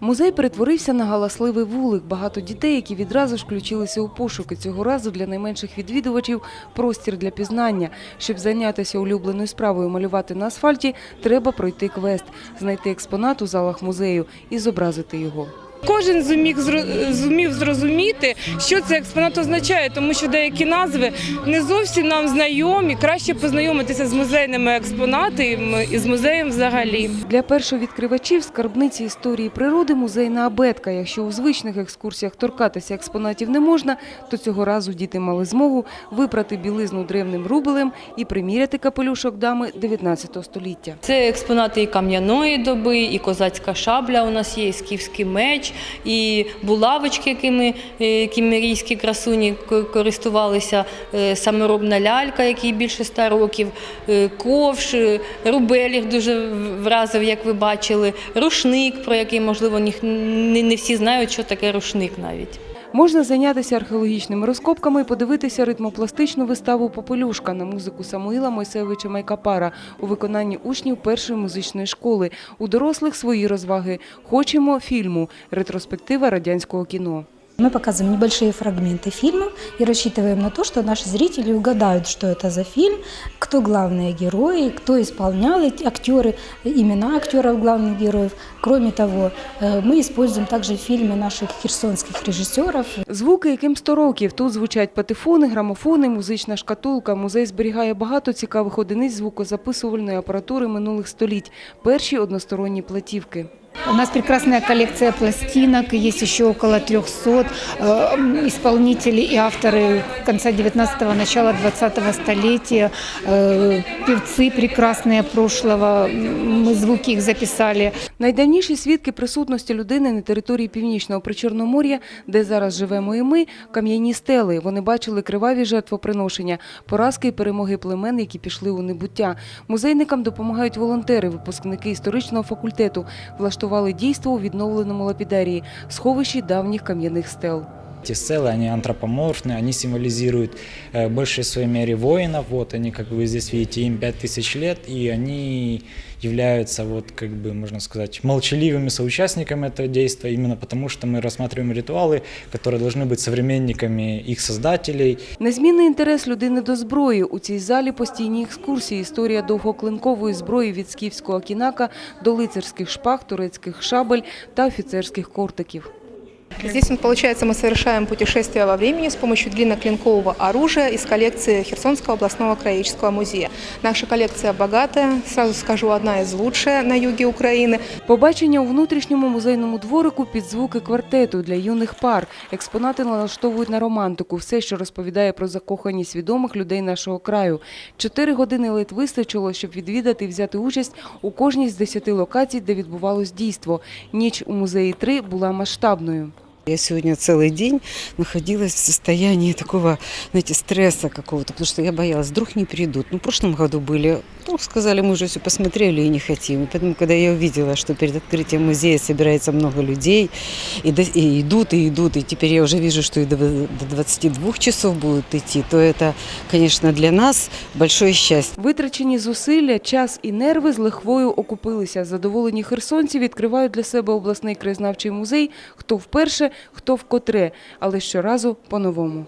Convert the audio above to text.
Музей перетворився на галасливий вулик. Багато дітей, які відразу ж включилися у пошуки. Цього разу для найменших відвідувачів простір для пізнання. Щоб зайнятися улюбленою справою малювати на асфальті, треба пройти квест, знайти експонат у залах музею і зобразити його. Кожен зуміг зро- зумів зрозуміти, що цей експонат означає, тому що деякі назви не зовсім нам знайомі. Краще познайомитися з музейними експонатами і з музеєм взагалі. Для першовідкривачів скарбниці історії природи музейна абетка. Якщо у звичних екскурсіях торкатися експонатів не можна, то цього разу діти мали змогу випрати білизну древним рубелем і приміряти капелюшок дами 19 століття. Це експонати і кам'яної доби, і козацька шабля у нас є, і скіфський меч, і булавочки, якими е, кімерійські красуні користувалися, е, саморобна лялька, якій більше ста років, е, ковш, рубель дуже вразив, як ви бачили, рушник, про який, можливо, не всі знають, що таке рушник навіть. Можна зайнятися археологічними розкопками і подивитися ритмопластичну виставу Попелюшка на музику Самуїла Мойсевича Майкапара у виконанні учнів першої музичної школи. У дорослих свої розваги. Хочемо фільму. Ретроспектива радянського кіно. Мы показываем небольшие фрагменты фильма и рассчитываем на то, что наши зрители угадают, что это за фильм, кто главные герои, кто исполнял эти актеры, имена актеров главных героев. Кроме того, э, мы используем также в фильме наших херсонских режиссеров, Звуки, яким 100 років. Тут звучать патефони, грамофони, музична шкатулка. Музей зберігає багато цікавих одиниць звукозаписувальної апаратури минулих століть. Перші односторонні платівки. У нас прекрасная коллекция пластинок, есть еще около 300 э, исполнителей и авторы конца 19-го, начала 20-го столетия, э, певцы прекрасные прошлого, мы звуки их записали. Найдавніші свідки присутності людини на території північного причорномор'я, де зараз живемо і ми, кам'яні стели. Вони бачили криваві жертвоприношення, поразки і перемоги племен, які пішли у небуття. Музейникам допомагають волонтери, випускники історичного факультету. Влаштували дійство у відновленому лапідарії, сховищі давніх кам'яних стел Эти стелы, они антропоморфны, они символизируют э, в большей своей мере воинов. Вот они, как вы здесь видите, им 5000 лет, и они являются, вот, как бы, можно сказать, молчаливыми соучастниками этого действия, именно потому что мы рассматриваем ритуалы, которые должны быть современниками их создателей, Незмінний інтерес людини до зброї. У цій залі постійні екскурсії. Історія довгоклинкової зброї від скіфського кінака до лицарських шпаг, турецьких шабель та офіцерських кортиків. Здесь, получается, мы совершаем путешествие во времени с помощью длинноклинкового оружия из коллекции Херсонского областного краеведческого музея. Наша коллекция богатая, сразу скажу, одна из лучших на юге Украины. Побачення у внутрішньому музейному дворику під звуки квартету для юних пар. Експонати налаштовують на романтику. Все, що розповідає про закоханість відомих людей нашого краю. Чотири години ледь вистачило, щоб відвідати і взяти участь у кожній з десяти локацій, де відбувалось дійство. Ніч у музеї 3 була масштабною. Я сегодня целый день находилась в состоянии такого, знаете, стресса какого-то, потому что я боялась, вдруг не придут. Ну, в прошлом году были, ну, сказали, мы уже все посмотрели и не хотим. И поэтому, когда я увидела, что перед открытием музея собирается много людей, и, до- и идут, и идут, и теперь я уже вижу, что и до, до 22 часов будут идти, то это, конечно, для нас большое счастье. Витрачені зусилля, час і нерви з лихвою окупилися. Задоволені херсонці відкривають для себе обласний краєзнавчий музей. Хто вперше, хто вкотре, але щоразу по-новому.